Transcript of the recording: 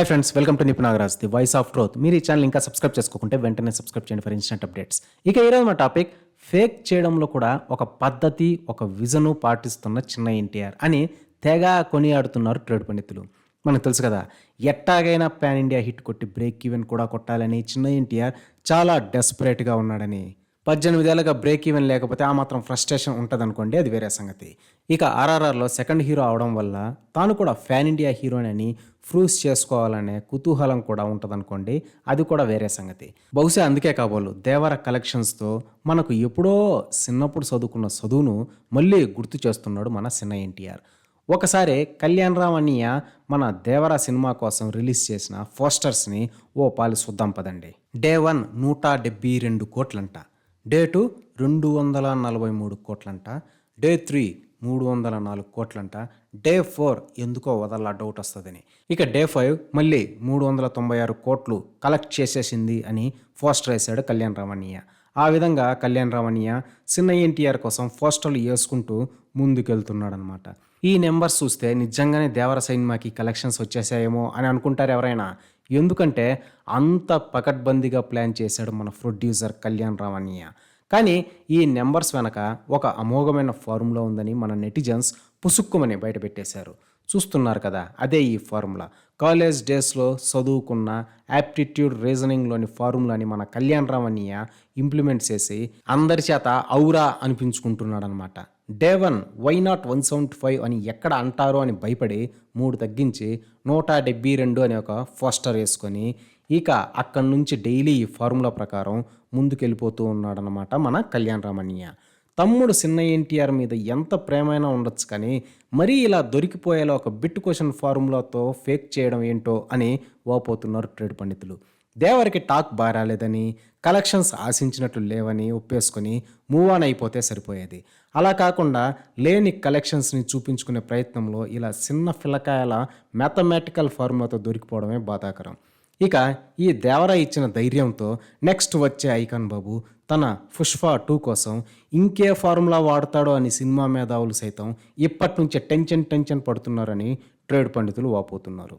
Hi friends welcome to Nippu Nagaraj the voice of truth మీరు ఈ channel ఇంకా subscribe చేసుకోకుంటే వెంటనే సబ్స్క్రైబ్ చేయండి ఫర్ ఇన్స్టెంట్ అప్డేట్స్ ఇక ఈరోజు మా టాపిక్ ఫేక్ చేయడంలో కూడా ఒక పద్ధతి ఒక విజను పాటిస్తున్న చిన్న ఎన్టీఆర్ అని తెగ కొనియాడుతున్నారు ట్రేడ్ పండితులు. మనకు తెలుసు కదా ఎట్టాగైనా పాన్ ఇండియా హిట్ కొట్టి బ్రేక్ ఈవెన్ కూడా కొట్టాలని చిన్న ఎన్టీఆర్ చాలా డెస్పరేట్గా ఉన్నాడని. పద్దెనిమిదేళ్ళగా బ్రేక్ ఈవెన్ లేకపోతే ఆ మాత్రం ఫ్రస్ట్రేషన్ ఉంటుంది అనుకోండి అది వేరే సంగతి. ఇక ఆర్ఆర్ఆర్లో సెకండ్ హీరో అవడం వల్ల తాను కూడా ఫ్యాన్ ఇండియా హీరోని ప్రూవ్స్ చేసుకోవాలనే కుతూహలం కూడా ఉంటుంది అనుకోండి అది కూడా వేరే సంగతి. బహుశా అందుకే కాబోలు దేవర కలెక్షన్స్తో మనకు ఎప్పుడో చిన్నప్పుడు చదువుకున్న చదువును మళ్ళీ గుర్తు చేస్తున్నాడు మన చిన్న ఎన్టీఆర్. ఒకసారి కళ్యాణ్ రామ్ అన్నయ్య మన దేవర సినిమా కోసం రిలీజ్ చేసిన పోస్టర్స్ని ఓ పాలు చూద్దాం పదండి. డే వన్ నూట డెబ్బై రెండు కోట్లంట. డే టూ రెండు వందల నలభై మూడు కోట్లంట డే త్రీ మూడు వందల నాలుగు కోట్లంట డే ఫోర్ ఎందుకో వదల డౌట్ వస్తుందని. ఇక డే ఫైవ్ మళ్ళీ మూడు వందల తొంభై ఆరు కోట్లు కలెక్ట్ చేసేసింది అని పోస్టర్ వేశాడు కళ్యాణ్ రామణీయ. ఆ విధంగా కళ్యాణ్ రామణీయ చిన్న ఎన్టీఆర్ కోసం పోస్టర్లు వేసుకుంటూ ముందుకెళ్తున్నాడనమాట ఈ నెంబర్స్ చూస్తే నిజంగానే దేవర సినిమాకి కలెక్షన్స్ వచ్చేసాయేమో అని అనుకుంటారు ఎవరైనా. ఎందుకంటే అంత పకడ్బందీగా ప్లాన్ చేశాడు మన ప్రొడ్యూసర్ కళ్యాణ్ రామన్నయ్య. కానీ ఈ నెంబర్స్ వెనక ఒక అమోఘమైన ఫార్ములా ఉందని మన నెటిజన్స్ పుసుక్కుమని బయటపెట్టేశారు చూస్తున్నారు కదా అదే ఈ ఫార్ములా. కాలేజ్ డేస్లో చదువుకున్న యాప్టిట్యూడ్ రీజనింగ్లోని ఫార్ములాని మన కళ్యాణ్ రామన్నయ్య ఇంప్లిమెంట్ చేసి అందరి చేత ఔరా అనిపించుకుంటున్నాడనమాట day one why not one seventy five అని ఎక్కడ అంటారో అని భయపడి మూడు తగ్గించి నూట డెబ్బై రెండు అనే ఒక పోస్టర్ వేసుకొని ఇక అక్కడి నుంచి డైలీ ఈ ఫార్ములా ప్రకారం ముందుకెళ్ళిపోతూ ఉన్నాడనమాట మన కళ్యాణ్ రామణ్య. తమ్ముడు చిన్న ఎన్టీఆర్ మీద ఎంత ప్రేమైనా ఉండొచ్చు కానీ మరీ ఇలా దొరికిపోయేలా ఒక బిట్ క్వశ్చన్ ఫార్ములాతో ఫేక్ చేయడం ఏంటో అని వాపోతున్నారు ట్రేడ్ పండితులు. దేవరికి టాక్ బారాలేదని కలెక్షన్స్ ఆశించినట్లు లేవని ఒప్పేసుకొని మూవ్ ఆన్ అయిపోతే సరిపోయేది. అలా కాకుండా లేని కలెక్షన్స్ని చూపించుకునే ప్రయత్నంలో ఇలా చిన్న పిల్లకాయల మ్యాథమెటికల్ ఫార్ములాతో దొరికిపోవడమే బాధాకరం. ఇక ఈ దేవర ఇచ్చిన ధైర్యంతో నెక్స్ట్ వచ్చే ఐకాన్ బాబు తన పుష్ప టూ కోసం ఇంకే ఫార్ములా వాడతాడో అని సినిమా మేధావులు సైతం ఇప్పటి నుంచే టెన్షన్ టెన్షన్ పడుతున్నారని ట్రేడ్ పండితులు వాపోతున్నారు.